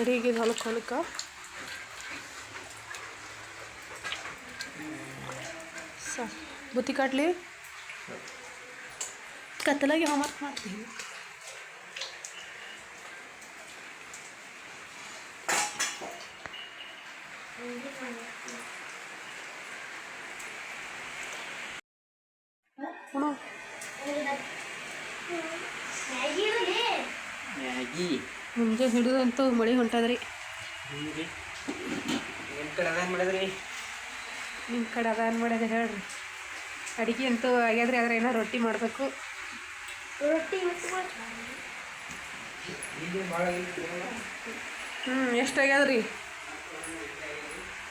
ರೆಡಿಗೆ ಹೊಲಕ್ಕೆ ಹೊಲಕ್ಕೆ ಸ ಬುತ್ತಿ ಕಾಟ್ಲಿ ಕತ್ತಲಾಗಿ ಹೋಮ್ವರ್ಕ್ ಮಾಡ್ತೀವಿ ಉಣು ಮ್ಯಾಗಿ ಮುಂಜಾನೆ ಹಿಡಿದಂತೂ ಮಳೆ ಹೊಂಟದ್ರಿ. ನಿಮ್ಮ ಕಡೆ ಅದೇನು ಮಾಡಿದ್ರಿ? ನಿಮ್ಮ ಕಡೆ ಅದ ಏನು ಮಾಡ್ಯದ ಹೇಳ್ರಿ. ಅಡುಗೆ ಅಂತೂ ಆಗ್ಯಾದ್ರಿ ಆದ್ರೆ ಏನೋ ರೊಟ್ಟಿ ಮಾಡಬೇಕು. ಹ್ಞೂ ಎಷ್ಟು ಆಗ್ಯಾದ್ರಿ?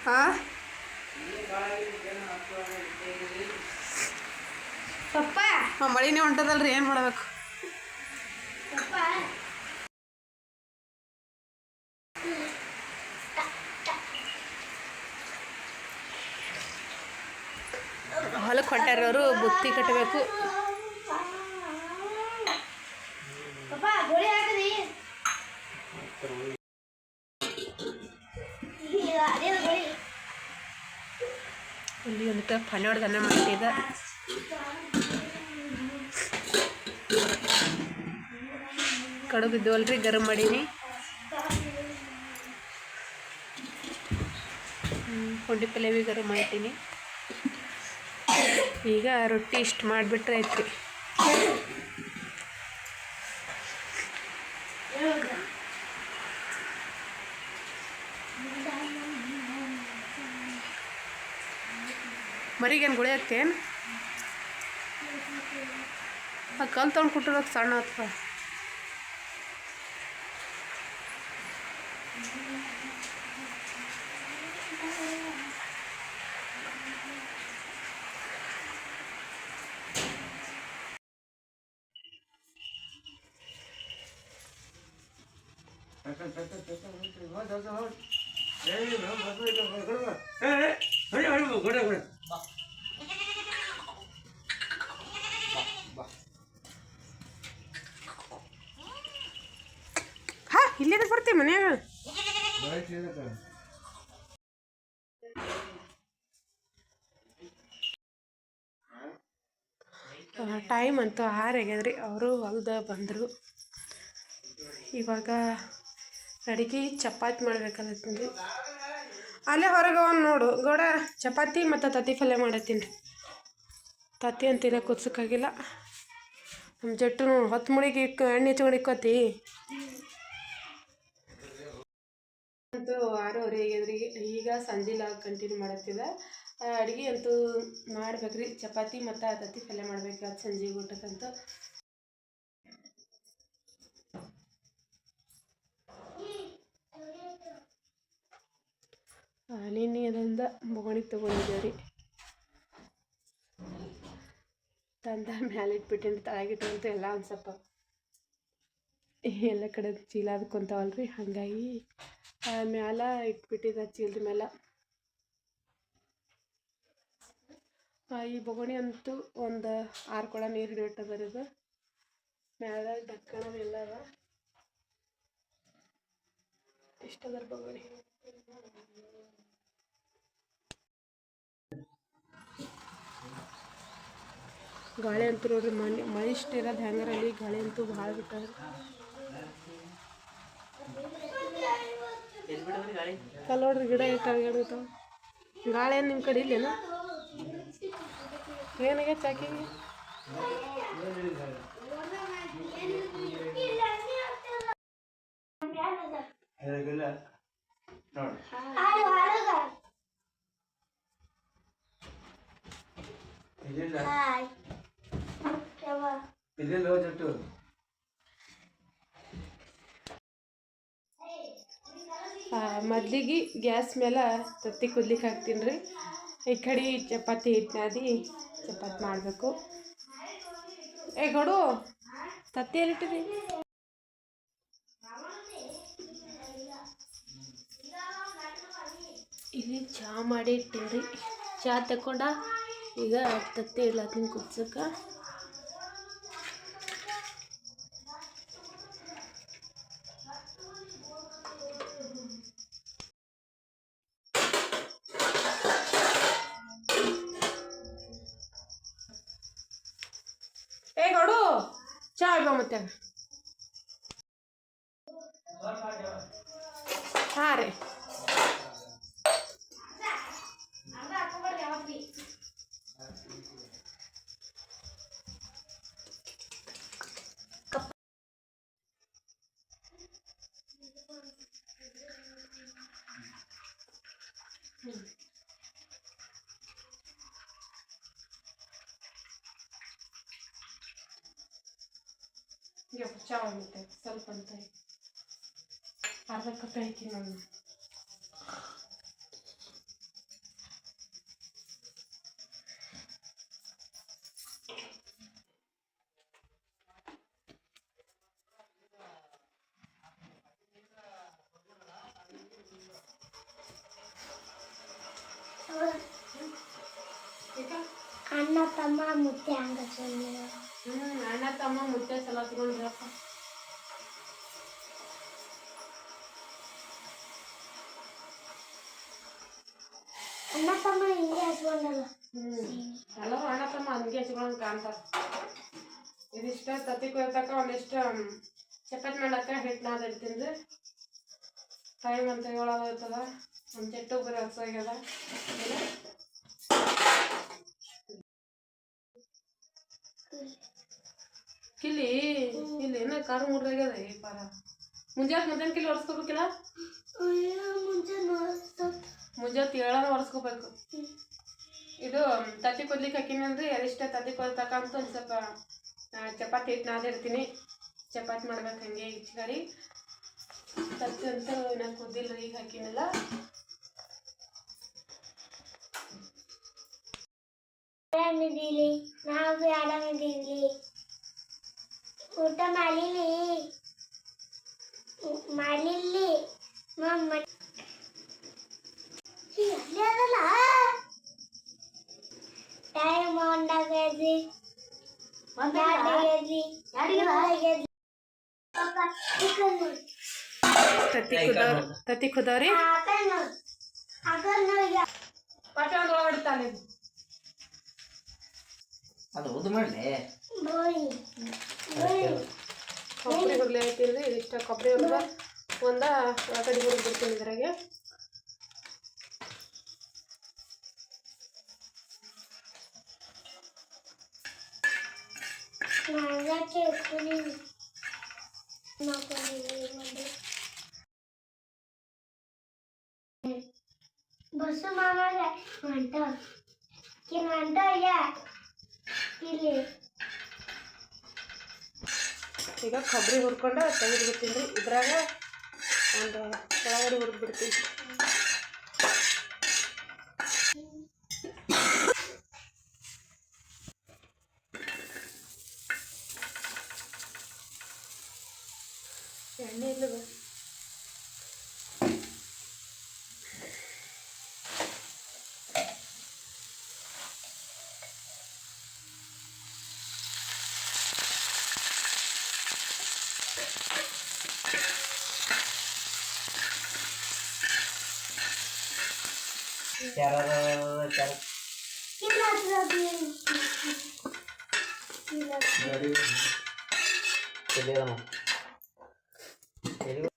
ಹಾಂ ಪಪ್ಪ! ಹಾಂ ಮಳಿನೇ ಹೊಂಟದಲ್ರಿ ಏನು ಮಾಡ್ಬೇಕು ಪಪ್ಪ ಹೊಲಕ್ಕೆ ಬುತ್ತಿ ಕಟ್ಟಬೇಕು. ಇಲ್ಲಿ ಒಂದು ಕಪ್ ಹನ್ನೆರಡು ಮಾಡಿದ ಕಡುಬು ಇದ್ದವಲ್ರಿ ಗರಂ ಮಾಡೀನಿ. ಹ್ಮ್, ಪುಂಡಿ ಪಲ್ಯ ಭೀ ಗರಂ ಮಾಡ್ತೀನಿ. ಈಗ ರೊಟ್ಟಿ ಇಷ್ಟು ಮಾಡಿಬಿಟ್ರೆ ಐತ್ರಿ ಮರಿಗೇನು ಗುಳಿ ಹಾಕ್ತೇನು ಆ ಕಲ್ ತೊಗೊಂಡು ಕೊಟ್ಟಿರೋದು ಸಣ್ಣ ಅಥವಾ ಹಾ ಇಲ್ಲೇ ಬರ್ತೀವಿ ಮನ್ಯಾಗ? ಟೈಮ್ ಅಂತೂ ಆರಾಗ್ಯದ್ರಿ ಅವರು ಹೊಲ್ದ ಬಂದರು. ಇವಾಗ ಅಡಿಗೆ ಚಪಾತಿ ಮಾಡ್ಬೇಕಲ್ಲತ್ತೀನಿ ಅಲ್ಲೇ ಹೊರಗೆ ಒಂದು ನೋಡು. ಗೋಡ, ಚಪಾತಿ ಮತ್ತು ತತ್ತಿ ಪಲ್ಯ ಮಾಡತ್ತೀನಿ. ರೀ ತತ್ತಿ ಅಂತಿಲ್ಲ ಕುದಿಸೋಕ್ಕಾಗಿಲ್ಲ. ನಮ್ಮ ಜಟ್ಟು ಹೊತ್ತು ಇಕ್ಕ, ಎಣ್ಣೆ ಹಚ್ಕೊಂಡು ಇಕ್ಕೋತಿ. ಅಂತೂ ಆರೂವರೆ ಆಗ್ಯದ್ರಿ. ಈಗ ಸಂಜೆಲ ಕಂಟಿನ್ಯೂ ಮಾಡತ್ತಿದ. ಅಡುಗೆ ಅಂತೂ ಮಾಡ್ಬೇಕ್ರಿ. ಚಪಾತಿ ಮತ್ತು ತತ್ತಿ ಪಲ್ಯ ಮಾಡ್ಬೇಕು. ಅದು ಸಂಜೆ ಊಟಕ್ಕಂತೂ. ನಿನ್ನೆ ಅದೊಂದು ಬೊಗಣಿ ತೊಗೊಂಡಿದ್ದೇವೆ ರೀ ತಂದ ಮ್ಯಾಲೆ ಇಟ್ಬಿಟ್ಟೇನಿ, ತಳಗಿಟ್ಟು ಎಲ್ಲ ಒಂದು ಸ್ವಲ್ಪ ಎಲ್ಲ ಕಡೆ ಚೀಲ ಅದಕ್ಕೊಂತಾವಲ್ರಿ ಹಾಗಾಗಿ ಆ ಮ್ಯಾಲ ಇಟ್ಬಿಟ್ಟಿದ್ದ ಚೀಲದ ಮ್ಯಾಲ. ಈ ಬೊಗಣಿ ಅಂತೂ ಒಂದು ಆರು ಕೊಳ ನೀರು ಹಿಡಿಯುತ್ತದ ಇದು ಮ್ಯಾಲ ಡಕ್ಕಣ ಎಲ್ಲ ಅದ ಇಷ್ಟದರ ಬೊಗಣಿ ಗಾಳಿ ಅಂತೂ ನೋಡ್ರಿ, ಮನೆ, ಮಳೆ ಇಷ್ಟ ಇರೋದು ಹೆಂಗಾರಲ್ಲಿ ಗಾಳಿ ಅಂತೂ ಭಾಳ ಬಿಟ್ಟಾರ ಕಲ್ ನೋಡ್ರಿ, ಗಿಡ ಇಟ್ಟಾಗ ಗಾಳಿ ಏನು ನಿಮ್ಮ ಕಡೆ ಇಲ್ಲೇನ? ಏನಾಗ ಚಾಕಿಗೆ ನೋಡಿ ಜಟ್ಟು ಮೊದ್ಲಿಗೆ ಗ್ಯಾಸ್ ಮೇಲೆ ತತ್ತಿ ಕುದ್ಲಿಕ್ಕೆ ಹಾಕ್ತೀನಿ ರೀ. ಈ ಕಡೆ ಚಪಾತಿ ಹಿಟ್ಟು ನಾದಿ ಚಪಾತಿ ಮಾಡಬೇಕು. ಏ ಗಡು ತತ್ತಿ ಎಲ್ಲಿಟ್ಟಿರಿ ಇಲ್ಲಿ ಚಹಾ ಮಾಡಿ ಇಟ್ಟೀನಿ ಚಹಾ ತಗೊಂಡ ಈಗ ತತ್ತಿ ಇಡ್ಲಾತೀನಿ ಕುದ್ಸಕ್ಕೆ ಹಾಂ ರೀ ಅರ್ಧ ಹಾಕೋಬಾರ್ದು ಯಾವತ್ತು ಬಿ ಈಗ ಚಾವ ಮತ್ತೆ ಸ್ವಲ್ಪ ಅಂತ ಅರ್ಧ ಕಪ್ ಹಾಕಿ ನಾನು ಈಗ ಅಣ್ಣ ತಮ್ಮ ಮುತ್ತೆ ಹಂಗ ಹ್ಞೂ ಅಣ್ಣ ತಮ್ಮ ಮುದ್ದೆ ಸಲ ತಗೊಂಡ್ರಪ್ಪ. ಅಣ್ಣ ತಮ್ಮ ಹಿಂಗೆ ಹಚ್ಕೊಂಡಲ್ಲ. ಹ್ಞೂ ಎಲ್ಲರೂ ಅಣ್ಣ ತಮ್ಮ ಹಂಗೆ ಹಚ್ಕೊಂಡು ಕಾಣ್ತಾರೆ. ಇದಿಷ್ಟ ತತ್ತಿ ಕೊಯ್ತಕ್ಕ ಒಂದಿಷ್ಟು ಚಪಾತಿ ಮಾಡಕ್ಕೆ ಹಿಟ್ಟು ನಾದಿರ್ತೀನಿ ಟೈಮ್ ಅಂತ ಹೇಳೋದಾಗ್ತದ ಒಂದು ಚೆಟ್ಟು ಬರೀ ಹಚ್ಚಾಗ್ಯದ ಕಿಲಿ ಇಲ್ಲಿ ಏನ ಕಾರು ಮುರ್ದಾಗ್ಯದ ಈ ಪಾರ. ಮುಂಜಾನೆ ಮುಂಜಾನೆ ಕಿಲಿ ಒರೆಸ್ಕೋಬೇಕಿಲ್ಲ ಮುಂಚೆ ಮುಂಜಾನೆ ಏಳನ ಒರೆಸ್ಕೋಬೇಕು. ಇದು ತತ್ತಿ ಕೊದ್ಲಿಕ್ಕೆ ಹಾಕಿನಂದ್ರೆ ಎರಿಷ್ಟ ತತ್ತಿ ಕೊಯ್ತಕ್ಕ ಅಂತ ಒಂದು ಸ್ವಲ್ಪ ಚಪಾತಿ ಹಿಟ್ಟು ನಾದಿರ್ತೀನಿ ಚಪಾತಿ ಮಾಡ್ಬೇಕು ಹಂಗೆ ಹಿಚ್ಕರಿ ತತ್ತಿ ಅಂತೂ ನಾನು ಕುದ್ದಿಲ್ಲ ಈಗ ಹಾಕಿನಲ್ಲ. ಆರಾಮಿದ್ದೀವಿ ನಾವು ಆರಾಮಿದ್ದೀವಿ. ಊಟ ಮಾಡಿಲಿ ಮಾಡಿಲ್ಲಿ? ಮಮ್ಮ ಟೈಮ್ ಒಂದಾಗೈತಿ ಎರಡಾಗೈತಿ ಮೂರಾಗೈತಿ ತತ್ತಿ ಕುದವ್ರಿ ತತ್ತಿ ಅದು ಉದ್ದು ಮಾಡಲಿ? ಕೊಬ್ಬರಿ ಹುರ್ಲಿ ಐತಿಲ್ರಿ ಇದಿಷ್ಟ. ಕೊಬ್ಬರಿ ಹುರ್ದ ಒಂದ ಒಳಗಡೆ ಹುರಿದು ಬಿಡ್ತೀನಿ ಇದ್ರಾಗೆ. ನಾಗಕ್ಕೆ ಕುಡಿ ಮಾಡ್ಕೊಂಡಿದ್ದೀವಿ ಒಂದು ಬಸ್ಸು ಮಾಮಾಗ ಹೊಂಟ ಕಿನ್ ಹೊಂಟ ಇಲ್ಲ ಇಲ್ಲಿ ಈಗ ಕೊಬ್ಬರಿ ಹುರ್ಕೊಂಡು ತೆಗೆದು ಬಿಡ್ತೀನಿ ರೀ ಇದ್ರಾಗ ಒಂದು ಒಳಗಡೆ ಹುರಿದು ಬಿಡ್ತೀನಿ ಎಣ್ಣೆ ಇಲ್ಲ ಯಾರು ಯಾರು ಇಲ್ಲ ಅದು ಇಲ್ಲ ನೋಡಿ ಎಲ್ಲಿದಮ್ಮ ಎಲ್ಲಿ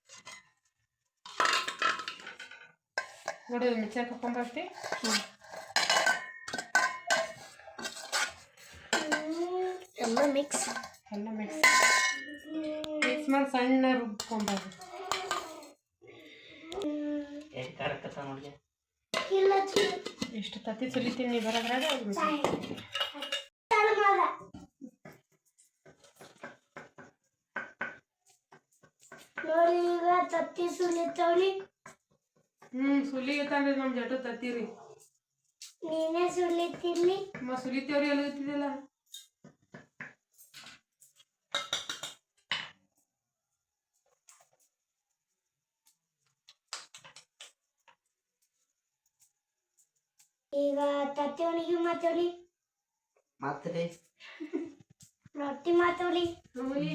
ನೋಡಿ ಮಿಕ್ಸರ್ ಹಾಕೊಂಬರ್ತಿ ಎಲ್ಲ ಮಿಕ್ಸ್ ಎಲ್ಲ ಮಿಕ್ಸ್ ಮಿಕ್ಸ್ ಮಾಡಿ ಸಣ್ಣ ರುಬ್ಕೊಂಬರ್ರಿ ಎಷ್ಟು ತತ್ತಿ ಸುಲಿತೀನಿ ನೀ ಬರೋದ್ರಾಗ ನೋಡಿ ಈಗ ತತ್ತಿ ಸುಲಿತವಳಿ ಹ್ಞೂ ಸುಲಿಗತ್ತಂದ್ರೆ ನಮ್ಮ ಜಟು ತತ್ತೀರಿ. ನೀನೇ ಸುಲಿತಿರ್ಲಿ ಮ ಸುಲಿತೇವ್ರಿ ಎಲ್ಲ ಈಗ ತತ್ತಿ ಒಣಗಿ ಮಾತ್ರಿ. ರೊಟ್ಟಿ ಮಾತೋಳಿ ನೋಡಿ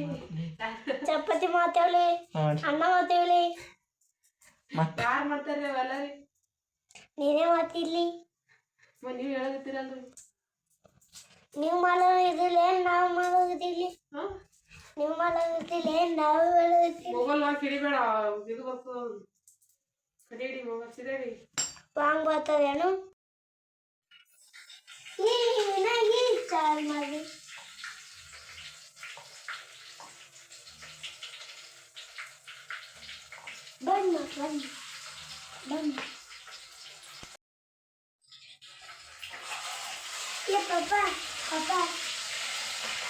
ಚಪಾತಿ ನೋಡಿ ಅನ್ನ ಮಾತಾಡಿ ಮತ್ತೆ? ಯಾರು ಮಾಡ್ತಾರೆ ಅವೆಲ್ಲ ರೀ ನೀನೇ ಮಾತಿರ್ಲಿ. ಮ ನೀವು ಹೇಳಕತ್ತೀರಲ್ರಿ. ನೀವು ಮಾಡೋದಿಲ್ಲ ನಾವು ಮಾಡೋದಿರ್ಲಿ ನಿಮ್ಮ ನೀವು ಮಾಡೋದಿಲ್ಲ ನಾವು ಮಾಡೋದಿಲ್ಲ ಮೊಬೈಲ್ ಹಾಕಿ ಹಿಡಿಬೇಡ ಇದು ಬರ್ತದ ಕಡಿ ಹಿಡಿ ಮೊಬೈಲ್ ಬಾಂಗ್ ವಾಂಗ್ ಬರ್ತದೇನು ಈ ಚಾಲ್ ಮಾಡಿ Banyak banyak. Banyak. Ya papa, papa.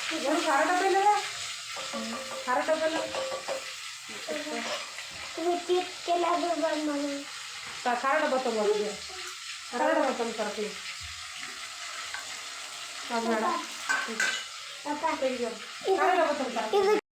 Baru cara tapi lah. Cara tapi lah. Repeat kena berbuat mana? Tak cara dapat tu boleh. Cara tu. Papa. Papa. Cara dapat tu tapi.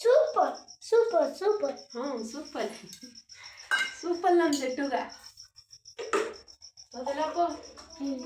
Super super super super లం చెట్టుగా ಹ್ಮ್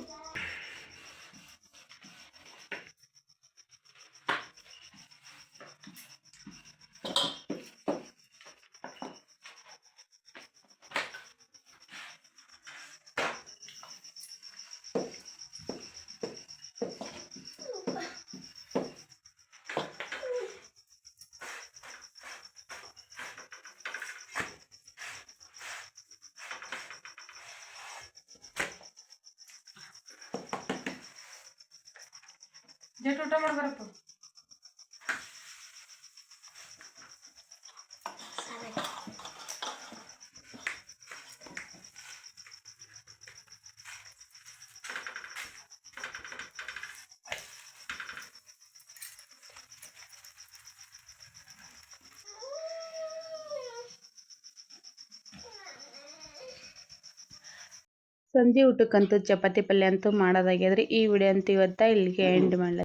ಜಟ್ಟು ಊಟ ಮಾಡ್ಬಾರಪ್ಪ. ಸಂಜೆ ಊಟಕ್ಕಂತೂ ಚಪಾತಿ ಪಲ್ಯ ಅಂತೂ ಮಾಡೋದಾಗ್ಯದ್ರಿ. ಈ video ಅಂತೂ ಇವತ್ತ ಇಲ್ಲಿಗೆ ಎಂಡ್ ಮಾಡ್ಲ.